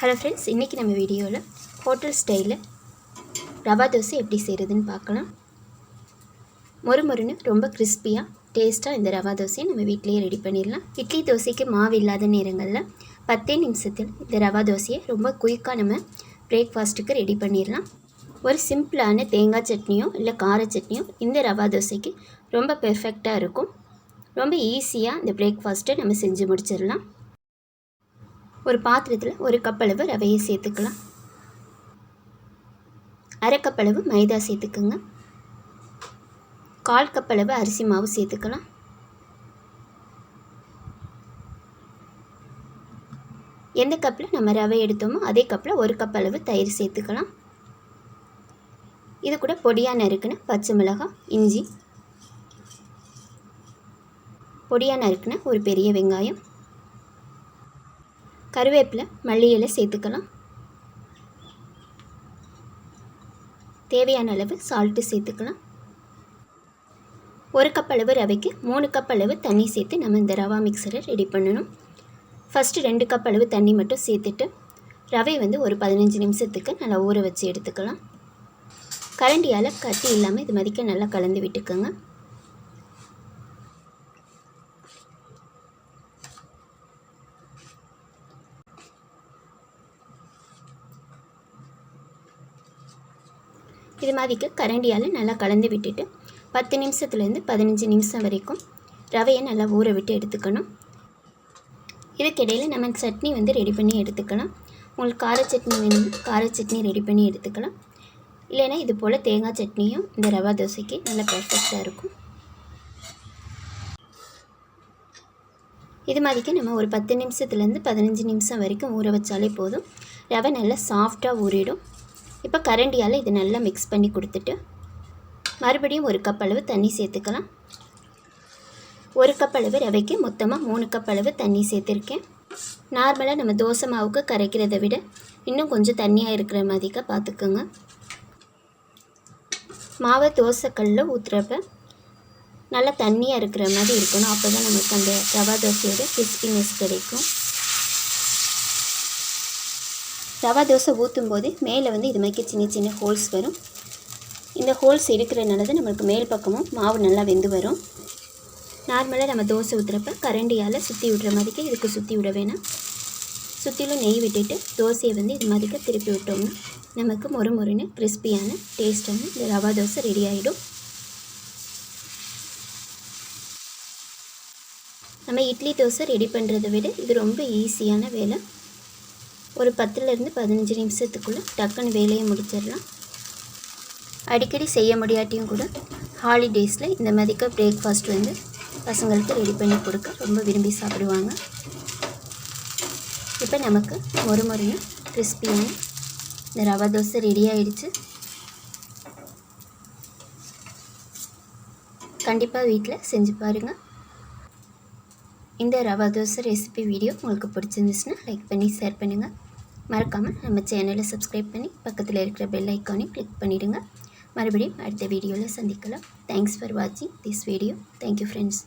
Hello friends இன்றைக்கி நம்ம வீடியோவில் ஹோட்டல் ஸ்டைலில் ரவா தோசை எப்படி செய்கிறதுன்னு பார்க்கலாம். மொறு மொறுன்னு ரொம்ப கிறிஸ்பியாக டேஸ்ட்டாக இந்த ரவா தோசையை நம்ம வீட்டிலேயே ரெடி பண்ணிடலாம். இட்லி தோசைக்கு மாவு இல்லாத நேரங்களில் பத்தே நிமிஷத்தில் இந்த ரவா தோசையை ரொம்ப குயிக்காக நம்ம பிரேக்ஃபாஸ்ட்டுக்கு ரெடி பண்ணிடலாம். ஒரு சிம்பிளான தேங்காய் சட்னியோ இல்லை கார சட்னியோ இந்த ரவா தோசைக்கு ரொம்ப பெர்ஃபெக்டாக இருக்கும். ரொம்ப ஈஸியாக இந்த பிரேக்ஃபாஸ்ட்டை நம்ம செஞ்சு முடிச்சிடலாம். ஒரு பாத்திரத்தில் ஒரு கப் அளவு ரவையை சேர்த்துக்கலாம். அரை கப் அளவு மைதா சேர்த்துக்குங்க. கால் கப் அளவு அரிசி மாவு சேர்த்துக்கலாம். எந்த கப்பில் நம்ம ரவை எடுத்தோமோ அதே கப்பில் ஒரு கப் அளவு தயிர் சேர்த்துக்கலாம். இது கூட பொடியாக நறுக்குன பச்சை மிளகாய் இஞ்சி. பொடியாக நறுக்குன ஒரு பெரிய வெங்காயம். கருவேப்பிலை மல்லி இலை சேர்த்துக்கலாம் தேவையான அளவு சால்ட்டு சேர்த்துக்கலாம் ஒரு கப் அளவு ரவைக்கு மூணு கப் அளவு தண்ணி சேர்த்து நம்ம இந்த ரவா மிக்சரை ரெடி பண்ணணும். ஃபஸ்ட்டு ரெண்டு கப் அளவு தண்ணி மட்டும் சேர்த்துட்டு ரவை வந்து ஒரு பதினஞ்சு நிமிஷத்துக்கு நல்லா ஊற வச்சு எடுத்துக்கலாம். கரண்டியால் கட்டி இல்லாமல் இது மதிக்க நல்லா கலந்து விட்டுக்கோங்க. இது மாதிரிக்கு கரண்டியால் நல்லா கலந்து விட்டுட்டு பத்து நிமிஷத்துலேருந்து பதினஞ்சு நிமிஷம் வரைக்கும் ரவையை நல்லா ஊற விட்டு எடுத்துக்கணும். இதுக்கிடையில் நம்ம சட்னி வந்து ரெடி பண்ணி எடுத்துக்கலாம். உங்களுக்கு கார சட்னி வேணும் கார சட்னி ரெடி பண்ணி எடுத்துக்கலாம். இல்லைன்னா இது போல் தேங்காய் சட்னியும் இந்த ரவா தோசைக்கு நல்லா பர்ஃபெக்டாக இருக்கும். இது மாதிரிக்கு நம்ம ஒரு பத்து நிமிஷத்துலேருந்து பதினஞ்சு நிமிஷம் வரைக்கும் ஊற வச்சாலே போதும். ரவை நல்லா சாஃப்டாக ஊறிடும். இப்போ கரண்டியால் இது நல்லா மிக்ஸ் பண்ணி கொடுத்துட்டு மறுபடியும் ஒரு கப் அளவு தண்ணி சேர்த்துக்கலாம். ஒரு கப் அளவு ரவைக்கு மொத்தமாக மூணு கப் அளவு தண்ணி சேர்த்துருக்கேன். நார்மலாக நம்ம தோசை மாவுக்கு கரைக்கிறத விட இன்னும் கொஞ்சம் தண்ணியாக இருக்கிற மாதிரிக்கா பார்த்துக்குங்க. மாவை தோசைக்கல்லில் ஊற்றுறப்ப நல்லா தண்ணியாக இருக்கிற மாதிரி இருக்கணும். அப்போ தான் நமக்கு அந்த ரவா தோசையோட கிறிஸ்பினஸ் கிடைக்கும். ரவா தோசை ஊற்றும் போது மேலே வந்து இது மாதிரி சின்ன சின்ன ஹோல்ஸ் வரும். இந்த ஹோல்ஸ் இருக்கிறதுனால தான் நம்மளுக்கு மேல் பக்கமும் மாவு நல்லா வெந்து வரும். நார்மலாக நம்ம தோசை ஊற்றுறப்ப கரண்டியால் சுற்றி விடுற மாதிரிக்கு இதுக்கு சுற்றி விட வேணாம். சுற்றிலும் நெய் விட்டுட்டு தோசையை வந்து இது மாதிரிக்கு திருப்பி விட்டோம்னா நமக்கு மொறு மொறுன்னு கிறிஸ்பியான டேஸ்டான இந்த ரவா தோசை ரெடி ஆகிடும் நம்ம இட்லி தோசை ரெடி பண்ணுறதை விட இது ரொம்ப ஈஸியான வேலை. ஒரு பத்துலேருந்து பதினஞ்சு நிமிஷத்துக்குள்ளே டக்குன்னு வேலையை முடிச்சிடலாம். அடிக்கடி செய்ய முடியாட்டியும் கூட ஹாலிடேஸில் இந்த மாதிரிக்க பிரேக்ஃபாஸ்ட் வந்து பசங்களுக்கு ரெடி பண்ணி கொடுக்க ரொம்ப விரும்பி சாப்பிடுவாங்க. இப்போ நமக்கு மொறு மொறுன்னு கிறிஸ்பியான இந்த ரவா தோசை ரெடி ஆகிடுச்சு கண்டிப்பாக வீட்டில் செஞ்சு பாருங்கள் இந்த ரவா தோசை ரெசிபி வீடியோ உங்களுக்கு பிடிச்சிருந்துச்சுன்னா லைக் பண்ணி ஷேர் பண்ணுங்கள் மறக்காமல் நம்ம சேனலை சப்ஸ்கிரைப் பண்ணி பக்கத்தில் இருக்கிற பெல் ஐக்கானையும் கிளிக் பண்ணிவிடுங்க மறுபடியும் அடுத்த வீடியோவில் சந்திக்கலாம். தேங்க்ஸ் ஃபார் வாட்சிங் this video thank you friends